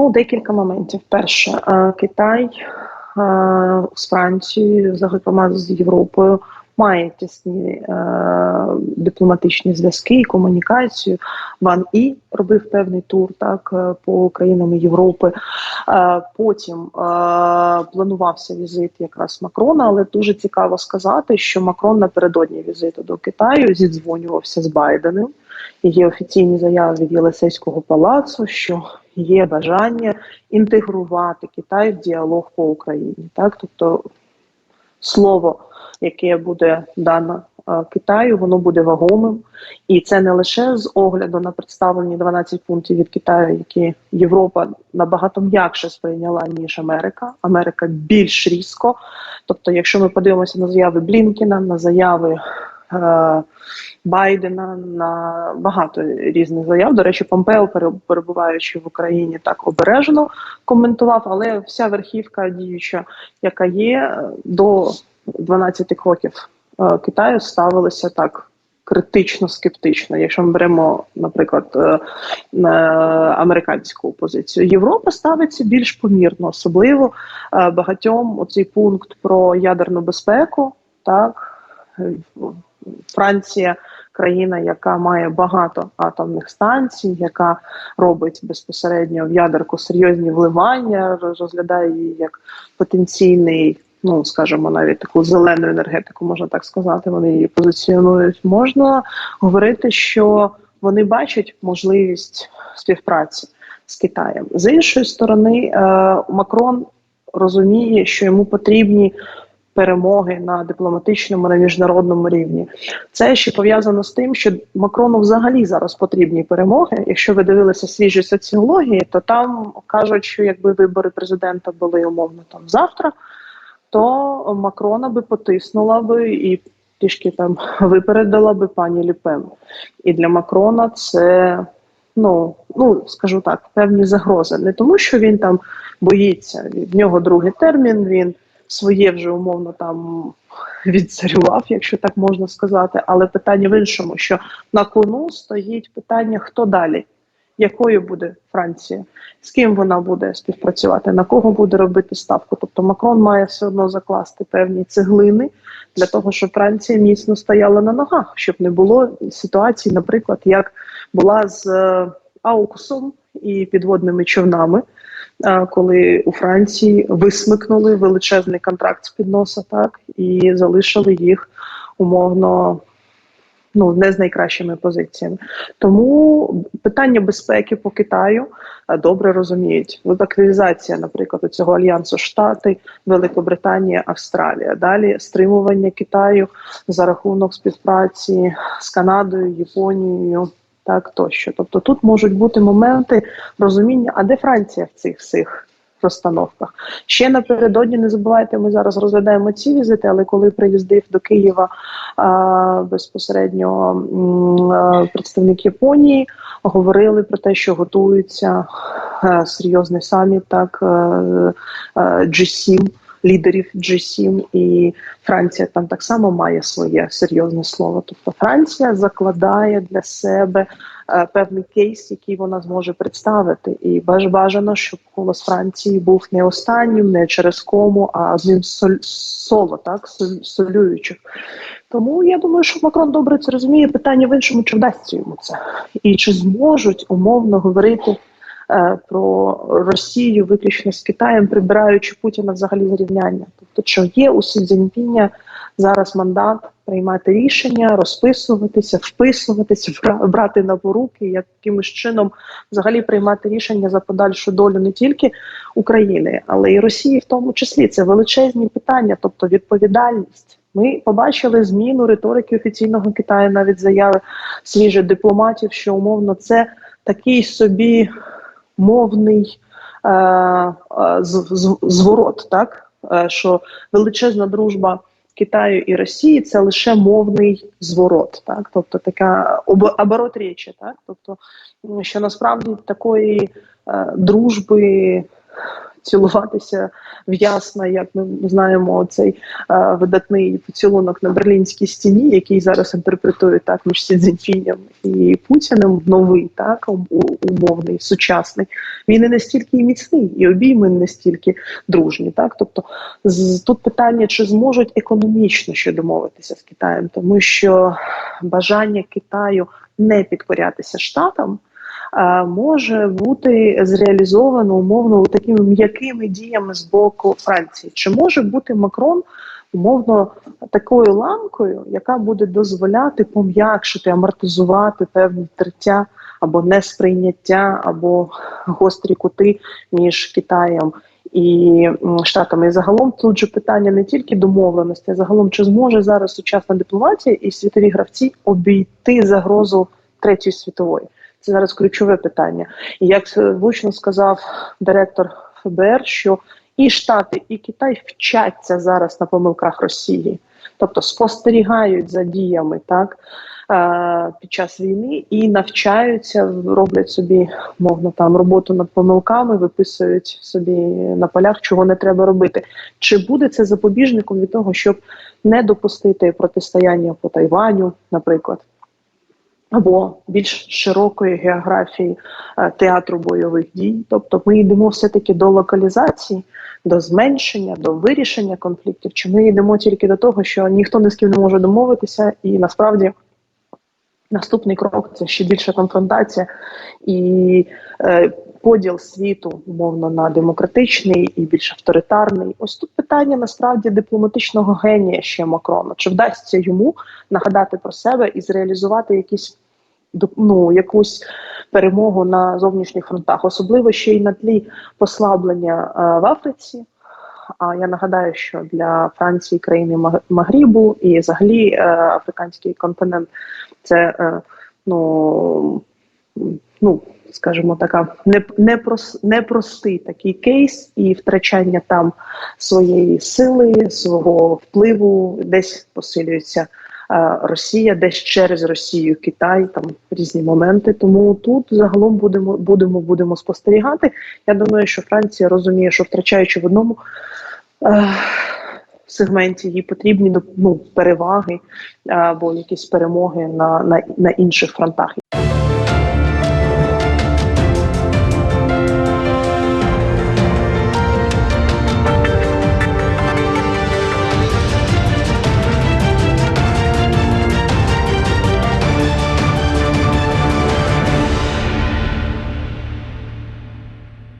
Ну, декілька моментів. Перше, е, Китай е, з Францією, зокрема з Європою, має тісні е, дипломатичні зв'язки і комунікацію. Ван і робив певний тур так по країнам Європи. Потім планувався візит якраз Макрона, але дуже цікаво сказати, що Макрон напередодні візиту до Китаю зідзвонювався з Байденом. Є офіційні заяви від Єлисейського палацу, що є бажання інтегрувати Китай в діалог по Україні. Так, тобто слово, яке буде дано е, Китаю, воно буде вагомим, і це не лише з огляду на представлені 12 пунктів від Китаю, які Європа набагато м'якше сприйняла ніж Америка. Америка більш різко. Тобто, якщо ми подивимося на заяви Блінкіна, на заяви. Е, Байдена на багато різних заяв. До речі, Помпео, перебуваючи в Україні, так обережно коментував, але вся верхівка діюча, яка є до 12 кроків е, Китаю, ставилася так. Критично скептично, якщо ми беремо, наприклад, е, американську позицію, Європа ставиться більш помірно, особливо багатьом оцей пункт про ядерну безпеку, так Франція країна, яка має багато атомних станцій, яка робить безпосередньо в ядерку серйозні вливання, розглядає її як потенційний. Ну, скажімо, навіть таку зелену енергетику, можна так сказати, вони її позиціонують. Можна говорити, що вони бачать можливість співпраці з Китаєм. З іншої сторони, е, Макрон розуміє, що йому потрібні перемоги на дипломатичному на міжнародному рівні. Це ще пов'язано з тим, що Макрону взагалі зараз потрібні перемоги. Якщо ви дивилися свіжі соціології, то там кажуть, що якби вибори президента були умовно там завтра, то Макрона би потиснула би і трішки там випередила би пані Ліпен. І для Макрона це. Ну, ну скажу так, певні загрози. Не тому, що він там боїться. В нього другий термін. Він своє вже умовно там відцарював, якщо так можна сказати. Але питання в іншому, що на кону стоїть питання, хто далі, якою буде Франція, з ким вона буде співпрацювати, на кого буде робити ставку. Тобто Макрон має все одно закласти певні цеглини для того, щоб Франція міцно стояла на ногах, щоб не було ситуації, наприклад, як була з е, Аукусом і підводними човнами коли у Франції висмикнули величезний контракт з під носа, так і залишили їх умовно. Ну, не з найкращими позиціями, тому питання безпеки по Китаю добре розуміють. От активізація, наприклад, цього альянсу Штати, Великобританія, Австралія. Далі стримування Китаю за рахунок співпраці з Канадою, Японією, так тощо. Тобто тут можуть бути моменти розуміння, а де Франція в цих всіх розстановках? Ще напередодні не забувайте, ми зараз розглядаємо ці візити, але коли приїздив до Києва а, безпосередньо а, представник Японії, говорили про те, що готується а, серйозний саміт, так а, а, G7, лідерів G7 і Франція там так само має своє серйозне слово. Тобто Франція закладає для себе е, певний кейс, який вона зможе представити, і бажано, щоб голос Франції був не останнім, не через кому, а соль, соло, так солюючих. Тому я думаю, що Макрон добре це розуміє. Питання в іншому, чи вдасться йому це, і чи зможуть умовно говорити. Е, про Росію виключно з Китаєм, прибираючи Путіна взагалі зрівняння. Тобто, що є у Сі Цзіньпіня зараз мандат приймати рішення, розписуватися, вписуватися, брати на поруки, якимось чином взагалі приймати рішення за подальшу долю не тільки України, але й Росії, в тому числі це величезні питання, тобто відповідальність. Ми побачили зміну риторики офіційного Китаю, навіть заяви свіжих дипломатів, що умовно це такий собі мовний е, е, зворот, так? Е, що величезна дружба Китаю і Росії це лише мовний зворот, так? Тобто така оборот речі, так? Тобто що насправді такої е, дружби цілуватися в ясна, як ми знаємо, цей е, видатний поцілунок на Берлінській стіні, який зараз інтерпретують так між Сі Цзіньпінем і Путіним, новий, так умовний, сучасний. Він не настільки і міцний, і обійми не настільки дружні. Так, тобто з тут питання, чи зможуть економічно ще домовитися з Китаєм, тому що бажання Китаю не підкорятися штатам. Е, Може бути зреалізовано умовно такими м'якими діями з боку Франції. Чи може бути Макрон умовно такою ламкою, яка буде дозволяти пом'якшити, амортизувати певні тертя або несприйняття, або гострі кути між Китаєм і штатами. І загалом тут же питання не тільки домовленості, а загалом чи зможе зараз сучасна дипломатія і світові гравці обійти загрозу третьої світової. Це зараз ключове питання. І як влучно сказав директор ФБР, що і Штати, і Китай вчаться зараз на помилках Росії, тобто спостерігають за діями так е, під час війни і навчаються, роблять собі мовно там роботу над помилками, виписують собі на полях, чого не треба робити. Чи буде це запобіжником від того, щоб не допустити протистояння по Тайваню, наприклад? Або більш широкої географії е, театру бойових дій, тобто ми йдемо все-таки до локалізації, до зменшення, до вирішення конфліктів. Чи ми йдемо тільки до того, що ніхто не з ким не може домовитися, і насправді наступний крок це ще більша конфронтація і е, поділ світу умовно на демократичний і більш авторитарний. Ось тут питання насправді дипломатичного генія ще Макрона. Чи вдасться йому нагадати про себе і зреалізувати якісь ну, якусь перемогу на зовнішніх фронтах, особливо ще й на тлі послаблення е, в Африці. А я нагадаю, що для Франції країни Маг- Магрібу і взагалі е, африканський континент це е, ну, ну скажімо, така не, непрос, непростий такий кейс, і втрачання там своєї сили, свого впливу десь посилюється Росія, десь через Росію, Китай, там різні моменти. Тому тут загалом будемо будемо будемо спостерігати. Я думаю, що Франція розуміє, що втрачаючи в одному. е, Сегменті їй потрібні ну, переваги або якісь перемоги на, на, на інших фронтах.